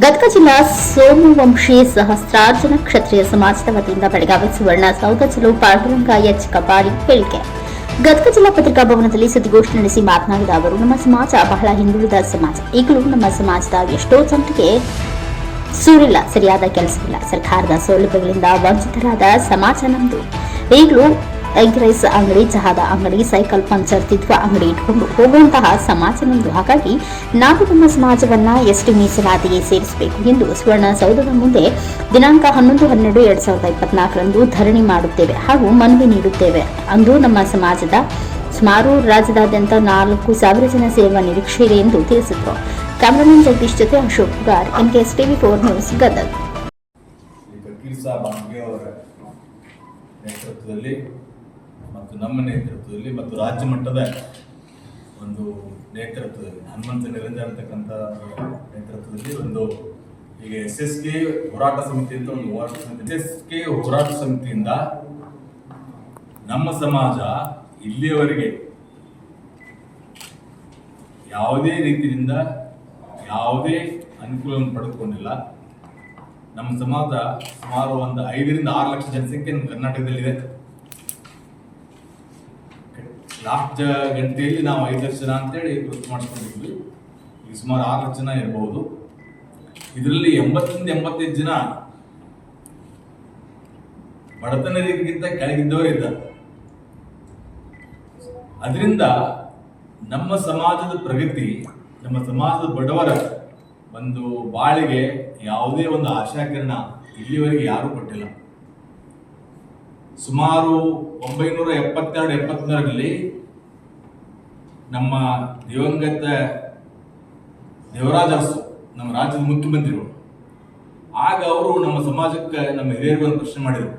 ಗದಗ ಜಿಲ್ಲಾ ಸೋಮವಂಶಿ ಸಹಸ್ರಾರ್ಜನ ಕ್ಷತ್ರಿಯ ಸಮಾಜದ ವತಿಯಿಂದ ಬೆಳಗಾವಿ ಸುವರ್ಣ ಸೌಧ ಚಲು ಪಾಂಡುರಂಗ ಎಚ್ ಕಬಾಡಿ ಹೇಳಿಕೆ. ಗದಗ ಜಿಲ್ಲಾ ಪತ್ರಿಕಾ ಭವನದಲ್ಲಿ ಸುದ್ದಿಗೋಷ್ಠಿ ನಡೆಸಿ ಮಾತನಾಡಿದ ಅವರು, ನಮ್ಮ ಸಮಾಜ ಬಹಳ ಹಿಂದುಳಿದ ಸಮಾಜ. ಈಗಲೂ ನಮ್ಮ ಸಮಾಜದ ಎಷ್ಟೋ ಜನರಿಗೆ ಸೂರಿಲ್ಲ, ಸರಿಯಾದ ಕೆಲಸವಿಲ್ಲ. ಸರ್ಕಾರದ ಸೌಲಭ್ಯಗಳಿಂದ ವಂಚಿತರಾದ ಸಮಾಜ ನಮ್ಮದು ಈಗಲೂ ಎಗ್ ರೈಸ್ ಅಂಗಡಿ, ಚಹಾದ ಅಂಗಡಿ, ಸೈಕಲ್ ಪಂಚರ್ ತಿದ್ದುವ ಅಂಗಡಿ ಇಟ್ಕೊಂಡು ಹೋಗುವಂತಹ ಸಮಾಜ ನಮ್ಮದು ಹಾಗಾಗಿ ನಾವು ನಮ್ಮ ಸಮಾಜವನ್ನ ಎಷ್ಟು ಮೀಸಲಾತಿಗೆ ಸೇರಿಸಬೇಕು ಎಂದು ಸುವರ್ಣ ಸೌಧದ ಮುಂದೆ ದಿನಾಂಕ ಹನ್ನೊಂದು, ಹನ್ನೆರಡು, ಎರಡ್ ಸಾವಿರದ ಇಪ್ಪತ್ನಾಲ್ಕರಂದು ಧರಣಿ ಮಾಡುತ್ತೇವೆ ಹಾಗೂ ಮನವಿ ನೀಡುತ್ತೇವೆ ಅಂದು ನಮ್ಮ ಸಮಾಜದ ಸುಮಾರು ರಾಜ್ಯದಾದ್ಯಂತ ನಾಲ್ಕು ಸಾವಿರ ಜನ ಸೇರುವ ನಿರೀಕ್ಷೆ ಇದೆ ಎಂದು ತಿಳಿಸಿದರು. ಕ್ಯಾಮರಾಮನ್ ಜಗದೀಶ್ ಜೊತೆ Ashok ಕುಗಾರ್ NKS TV four news, Gadag. ಮತ್ತು ನಮ್ಮ ನೇತೃತ್ವದಲ್ಲಿ ಮತ್ತು ರಾಜ್ಯ ಮಟ್ಟದ ಒಂದು ನೇತೃತ್ವದಲ್ಲಿ ಹನುಮಂತ ನಿರಂಜನ್ ಅಂತಕ್ಕಂಥ ನೇತೃತ್ವದಲ್ಲಿ ಒಂದು ಈಗ ಎಸ್ ಎಸ್ ಕೆ ಹೋರಾಟ ಸಮಿತಿ ಅಂತ ಒಂದು ಹೋರಾಟ ಸಮಿತಿ ಎಸ್ ಎಸ್ ಕೆ ಹೋರಾಟ ಸಮಿತಿಯಿಂದ ನಮ್ಮ ಸಮಾಜ ಇಲ್ಲಿಯವರೆಗೆ ಯಾವುದೇ ರೀತಿಯಿಂದ ಯಾವುದೇ ಅನುಕೂಲವನ್ನು ಪಡೆದುಕೊಂಡಿಲ್ಲ. ನಮ್ಮ ಸಮಾಜ ಸುಮಾರು ಒಂದು ಐದರಿಂದ ಆರು ಲಕ್ಷ ಜನಸಂಖ್ಯೆ ನಮ್ಮ ಕರ್ನಾಟಕದಲ್ಲಿದೆ. ಲಾಸ್ಟ್ ಗಂಟೆಯಲ್ಲಿ ನಾವು ಐದು ಲಕ್ಷ ಜನ ಅಂತೇಳಿ ಗೊತ್ತು ಮಾಡಿಸ್ಕೊಂಡಿದ್ವಿ. ಈಗ ಸುಮಾರು ಆರು ಲಕ್ಷ ಜನ ಇರಬಹುದು ಇದರಲ್ಲಿ ಎಂಬತ್ತರಿಂದ ಎಂಬತ್ತೈದು ಜನ ಬಡತನ ರೀತಿಗಿಂತ ಕೆಳಗಿದ್ದವರೇ ಇದ್ದಾರೆ. ಅದರಿಂದ ನಮ್ಮ ಸಮಾಜದ ಪ್ರಗತಿ, ನಮ್ಮ ಸಮಾಜದ ಬಡವರ ಒಂದು ಬಾಳಿಗೆ ಯಾವುದೇ ಒಂದು ಆಶಾಕಿರಣ ಇಲ್ಲಿವರೆಗೆ ಯಾರೂ ಕೊಟ್ಟಿಲ್ಲ. ಸುಮಾರು ಒಂಬೈನೂರ ಎಪ್ಪತ್ತೆರಡು ಎಪ್ಪತ್ತ್ಮೂರರಲ್ಲಿ ನಮ್ಮ ದಿವಂಗತ ದೇವರಾಜ ಅರಸು, ನಮ್ಮ ರಾಜ್ಯದ ಮುಖ್ಯಮಂತ್ರಿಗಳು ಆಗ ಅವರು ನಮ್ಮ ಸಮಾಜಕ್ಕೆ ನಮ್ಮ ಹಿರಿಯರಿಗೆ ಒಂದು ಪ್ರಶ್ನೆ ಮಾಡಿದರು.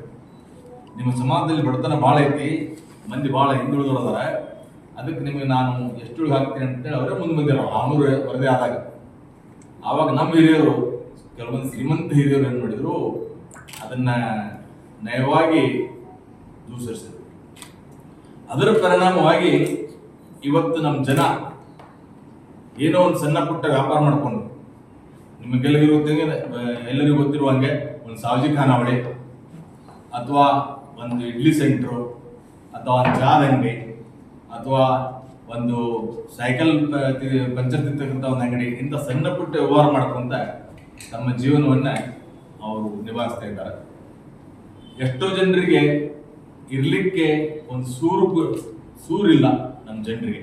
ನಿಮ್ಮ ಸಮಾಜದಲ್ಲಿ ಬಡತನ ಭಾಳ ಐತಿ, ಮಂದಿ ಭಾಳ ಹಿಂದುಳಿದವರದಾರ, ಅದಕ್ಕೆ ನಿಮಗೆ ನಾನು ಎಷ್ಟು ಹಾಕ್ತೀನಿ ಅಂತೇಳಿ ಅವರೇ ಮುಂದೆ ಬಂದಿರೋ ಆನೂರು ವರದಿ ಆದಾಗ. ಆವಾಗ ನಮ್ಮ ಹಿರಿಯರು, ಕೆಲವೊಂದು ಶ್ರೀಮಂತ ಹಿರಿಯರು ಏನು ಮಾಡಿದರು, ಅದನ್ನು ನಯವಾಗಿ ದೂಷಿಸಿದ್ರು ಅದರ ಪರಿಣಾಮವಾಗಿ ಇವತ್ತು ನಮ್ಮ ಜನ ಏನೋ ಒಂದು ಸಣ್ಣ ಪುಟ್ಟ ವ್ಯಾಪಾರ ಮಾಡಿಕೊಂಡು ನಿಮಗೆಲ್ಲರಿಗೂ ಗೊತ್ತಿಗೆ ಎಲ್ಲರಿಗೂ ಗೊತ್ತಿರುವಂಗೆ ಒಂದು ಸಾವಜಿ ಖಾನಾವಳಿ ಅಥವಾ ಒಂದು ಇಡ್ಲಿ ಸೆಂಟ್ರು ಅಥವಾ ಒಂದು ಚಹಾದ ಅಂಗಡಿ ಅಥವಾ ಒಂದು ಸೈಕಲ್ ಪಂಚರ್ ತಿಂತಕ್ಕಂಥ ಒಂದು ಅಂಗಡಿ ಇಂಥ ಸಣ್ಣ ಪುಟ್ಟ ವ್ಯವಹಾರ ಮಾಡ್ಕೊಂತ ತಮ್ಮ ಜೀವನವನ್ನ ಅವರು ನಿಭಾಯಿಸ್ತಾ ಇದ್ದಾರೆ. ಎಷ್ಟೋ ಜನರಿಗೆ ಇರ್ಲಿಕ್ಕೆ ಒಂದು ಸೂರು ಸೂರಿಲ್ಲ ನಮ್ಮ ಜನರಿಗೆ.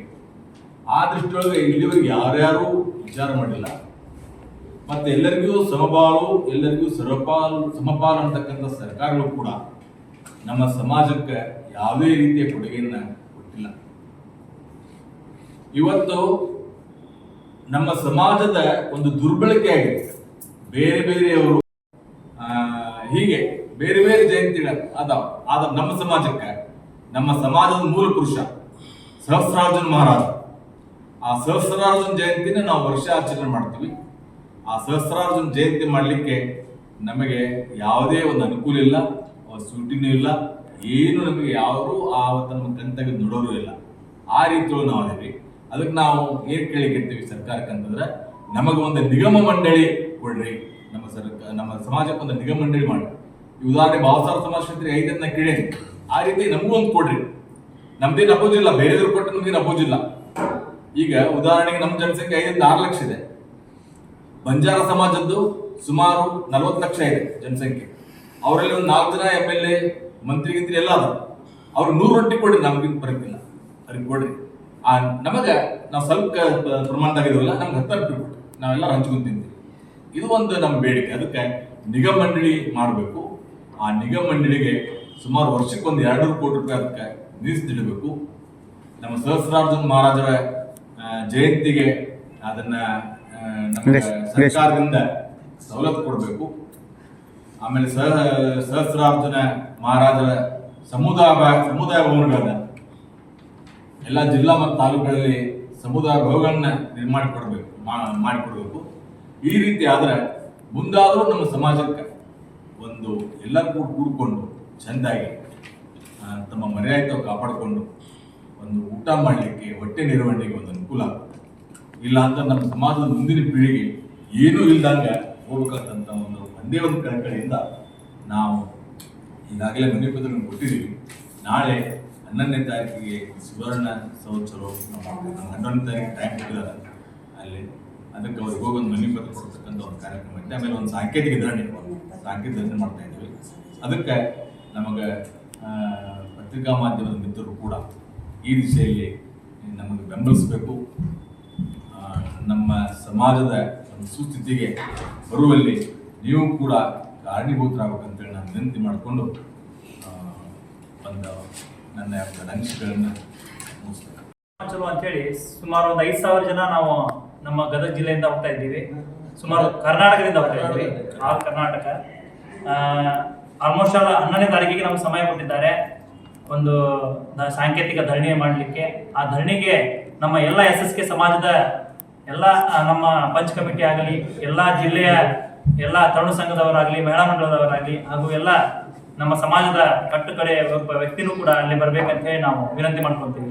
ಆ ದೃಷ್ಟಿಯೊಳಗೆ ಇಲ್ಲಿವರೆಗೆ ಯಾರ್ಯಾರು ವಿಚಾರ ಮಾಡಿಲ್ಲ. ಮತ್ತೆ ಎಲ್ಲರಿಗೂ ಸಮಬಾಳು, ಎಲ್ಲರಿಗೂ ಸರ್ವಪಾಲು ಸಮಪಾಲು ಅಂತಕ್ಕಂಥ ಸರ್ಕಾರಗಳು ಕೂಡ ನಮ್ಮ ಸಮಾಜಕ್ಕೆ ಯಾವುದೇ ರೀತಿಯ ಕೊಡುಗೆಯನ್ನ ಕೊಟ್ಟಿಲ್ಲ. ಇವತ್ತು ನಮ್ಮ ಸಮಾಜದ ಒಂದು ದುರ್ಬಳಕೆ ಆಗಿದೆ. ಬೇರೆ ಬೇರೆಯವರು ಹೀಗೆ ಬೇರೆ ಬೇರೆ ಜಯಂತಿಗಳು ಅದಾವ ಆದ್ರೆ ನಮ್ಮ ಸಮಾಜಕ್ಕೆ, ನಮ್ಮ ಸಮಾಜದ ಮೂಲ ಪುರುಷ ಸಹಸ್ರಾರ್ಜುನ ಮಹಾರಾಜ. ಆ ಸಹಸ್ರಾರ್ಜುನ ಜಯಂತಿನ ನಾವು ವರ್ಷ ಆಚರಣೆ ಮಾಡ್ತೀವಿ. ಆ ಸಹಸ್ರಾರ್ಜುನ ಜಯಂತಿ ಮಾಡಲಿಕ್ಕೆ ನಮಗೆ ಯಾವುದೇ ಒಂದು ಅನುಕೂಲ ಇಲ್ಲ ಸೂಟಿನೂ ಇಲ್ಲ, ಏನು ನಮಗೆ ಯಾರು ಆ ನಮ್ಮ ಕಣ್ತಾಗ ನೋಡೋರು ಇಲ್ಲ. ಆ ರೀತಿಯೊಳಗೆ ನಾವು ಅದೀವಿ. ಅದಕ್ಕೆ ನಾವು ಏನ್ ಕೇಳಿಕ್ಕಿರ್ತೀವಿ ಸರ್ಕಾರಕ್ಕೆ ಅಂತಂದ್ರೆ ನಮಗೆ ಒಂದು ನಿಗಮ ಮಂಡಳಿ ಕೊಡ್ರಿ. ನಮ್ಮ ಸರ್ಕಾರ ನಮ್ಮ ಸಮಾಜಕ್ಕೆ ಒಂದು ನಿಗಮ ಮಂಡಳಿ ಮಾಡಿ ಉದಾಹರಣೆ ಭಾವಸಾರ ಸಮಾಜ ಕ್ಷೇತ್ರ ಐದನ್ನ ಕೇಳಿ. ಆ ರೀತಿ ನಮಗೂ ಒಂದು ಕೊಡ್ರಿ. ನಮ್ದೇನು ಅಪೋಜಿಲ್ಲ ಬೇರೆದ್ರು ಕೊಟ್ಟು ನಮ್ಗೇನು ಅಪೋಜಿಲ್ಲ ಈಗ ಉದಾಹರಣೆಗೆ ನಮ್ಮ ಜನಸಂಖ್ಯೆ ಐದರಿಂದ ಆರು ಲಕ್ಷ ಇದೆ. ಬಂಜಾರ ಸಮಾಜದ್ದು ಸುಮಾರು ನಲವತ್ತು ಲಕ್ಷ ಇದೆ ಜನಸಂಖ್ಯೆ. ಅವರಲ್ಲಿ ಒಂದು ನಾಲ್ಕು ಜನ ಎಂ ಎಲ್ ಎ ಮಂತ್ರಿ, ಗಿಂತ್ರಿ ಎಲ್ಲ ಅದ ಅವ್ರು ನೂರು ರೊಟ್ಟಿ ಕೊಡ್ರಿ ನಮ್ಗೆ ಬರಂಗಿಲ್ಲ ಅವ್ರಿಗೆ ಕೊಡ್ರಿ. ಆ, ನಮಗೆ ನಾವು ಸ್ವಲ್ಪ ಪ್ರಮಾಣದಾಗ ಇರೋಲ್ಲ ನಮ್ಗೆ ಹತ್ತು ರೊಟ್ಟಿ ನಾವೆಲ್ಲ ಹಂಚ್ಕೊಂಡ್ ತಿಂತೀವಿ. ಇದು ಒಂದು ನಮ್ಮ ಬೇಡಿಕೆ. ಅದಕ್ಕೆ ನಿಗಮ ಮಂಡಳಿ ಮಾಡಬೇಕು. ಆ ನಿಗಮ ಮಂಡಳಿಗೆ ಸುಮಾರು ವರ್ಷಕ್ಕೆ ಒಂದು ಎರಡು ಕೋಟಿ ರೂಪಾಯಿ ಅದಕ್ಕೆ ಮೀಸಲಿಡಬೇಕು ನಮ್ಮ ಸಹಸ್ರಾರ್ಜುನ ಮಹಾರಾಜರ ಜಯಂತಿಗೆ ಅದನ್ನ ನಮ್ಮ ಸರ್ಕಾರದಿಂದ ಸವಲತ್ತು ಕೊಡಬೇಕು. ಆಮೇಲೆ ಸಹ ಸಹಸ್ರಾರ್ಜುನ ಮಹಾರಾಜರ ಸಮುದಾಯ ಸಮುದಾಯ ಭವನಗಳನ್ನ ಎಲ್ಲ ಜಿಲ್ಲಾ ಮತ್ತು ತಾಲೂಕುಗಳಲ್ಲಿ ಸಮುದಾಯ ಭವನಗಳನ್ನ ನಿರ್ಮಾಣ ಕೊಡಬೇಕು ಮಾಡಿಕೊಡ್ಬೇಕು. ಈ ರೀತಿ ಆದ್ರೆ ಮುಂದಾದರೂ ನಮ್ಮ ಸಮಾಜಕ್ಕೆ ಒಂದು ಎಲ್ಲ ಕೂಡ ಕೂಡ್ಕೊಂಡು ಚೆಂದಾಗಿ ತಮ್ಮ ಮರ್ಯಾದೆ ಕಾಪಾಡಿಕೊಂಡು ಒಂದು ಊಟ ಮಾಡಲಿಕ್ಕೆ ಹೊಟ್ಟೆ ನಿರ್ವಹಣೆಗೆ ಒಂದು ಅನುಕೂಲ ಇಲ್ಲ ಅಂತ ನಮ್ಮ ಸಮಾಜದ ಮುಂದಿನ ಪೀಳಿಗೆ ಏನೂ ಇಲ್ದಂಗ ಹೋಗ್ಬೇಕಂತ ಒಂದು ಒಂದೇ ಒಂದು ಕಳಕಳಿಯಿಂದ ನಾವು ಈಗಾಗಲೇ ಮನೆ ಪತ್ರವನ್ನು ಕೊಟ್ಟಿದ್ದೀವಿ. ನಾಳೆ ಹನ್ನೊಂದನೇ ತಾರೀಕಿಗೆ ಸುವರ್ಣ ಸಂವತ್ಸರ ನಮ್ಮ ಹನ್ನೊಂದನೇ ತಾರೀಕು ಟೈಮ್ ಕೊಟ್ಟಿದ್ದಾರೆ. ಅಲ್ಲಿ ಅದಕ್ಕೆ ಅವ್ರಿಗೆ ಹೋಗಿ ಒಂದು ಮನೆ ಪತ್ರ ಕೊಡ್ತಕ್ಕಂಥ ಒಂದು ಕಾರ್ಯಕ್ರಮ ಐತೆ ಆಮೇಲೆ ಒಂದು ಸಾಂಕೇತಿಕ ಧರಣಿ ಸಾಂಕೇತಿಕ ಧರಣಿ ಮಾಡ್ತಾ ಇದ್ದೀವಿ ಅದಕ್ಕೆ ನಮಗೆ ಪತ್ರಿಕಾ ಮಾಧ್ಯಮದ ಮಿತ್ರರು ಕೂಡ ಈ ದಿಶೆಯಲ್ಲಿ ನಮಗೆ ಬೆಂಬಲಿಸಬೇಕು. ನಮ್ಮ ಸಮಾಜದ ಒಂದು ಸುಸ್ಥಿತಿಗೆ ಬರುವಲ್ಲಿ ನೀವು ಕೂಡ ಕಾರಣೀಭೂತರಾಗಬೇಕಂತೇಳಿ ನಾನು ವಿನಂತಿ ಮಾಡಿಕೊಂಡು ಒಂದು ನನ್ನ ಅಂಶಗಳನ್ನು ಮುಗಿಸ್ತೇನೆ. ಅಂತೇಳಿ ಸುಮಾರು ಒಂದು ಐದು ಸಾವಿರ ಜನ ನಾವು ನಮ್ಮ ಗದಗ ಜಿಲ್ಲೆಯಿಂದ ಹೋಗ್ತಾ ಇದ್ದೀವಿ. ಸುಮಾರು ಕರ್ನಾಟಕದಿಂದ ಹೋಗ್ತಾ ಇದ್ದೀವಿ. ಆಲ್ ಕರ್ನಾಟಕ. ಆಲ್ಮೋಸ್ಟ್ ಆಲ್ ಹನ್ನೊಂದನೇ ತಾರೀಕಿಗೆ ನಮ್ಗೆ ಸಮಯ ಕೊಟ್ಟಿದ್ದಾರೆ. ಒಂದು ಸಾಂಕೇತಿಕ ಧರಣಿ ಮಾಡಲಿಕ್ಕೆ. ಆ ಧರಣಿಗೆ ನಮ್ಮ ಎಲ್ಲ ಎಸ್ ಎಸ್ ಕೆ ಸಮಾಜದ ಎಲ್ಲ ನಮ್ಮ ಪಂಚ್ ಕಮಿಟಿ ಆಗಲಿ ಎಲ್ಲ ಜಿಲ್ಲೆಯ ಎಲ್ಲ ತರುಣ ಸಂಘದವರಾಗಲಿ ಮಹಿಳಾ ಮಂಡಲದವರಾಗಲಿ ಹಾಗೂ ಎಲ್ಲ ನಮ್ಮ ಸಮಾಜದ ಕಟ್ಟುಕಡೆ ಒಬ್ಬ ವ್ಯಕ್ತಿನೂ ಕೂಡ ಅಲ್ಲಿ ಬರಬೇಕಂತ ಹೇಳಿ ನಾವು ವಿನಂತಿ ಮಾಡ್ಕೊಳ್ತೀವಿ. ಇಲ್ಲಿಂದ